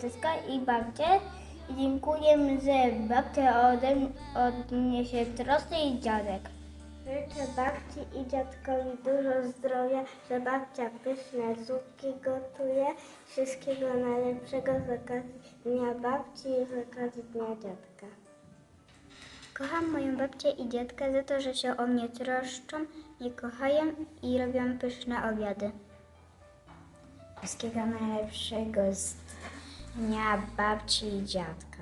dziecka i babcię i dziękujemy, że babcia ode, odniesie trosy i dziadek. Życzę babci i dziadkowi dużo zdrowia, że babcia pyszne zupki gotuje. Wszystkiego najlepszego z okazji Dnia Babci i z okazji Dnia Dziadka. Kocham moją babcię i dziadka za to, że się o mnie troszczą, mnie kochają i robią pyszne obiady. Wszystkiego najlepszego z Dnia Babci i Dziadka.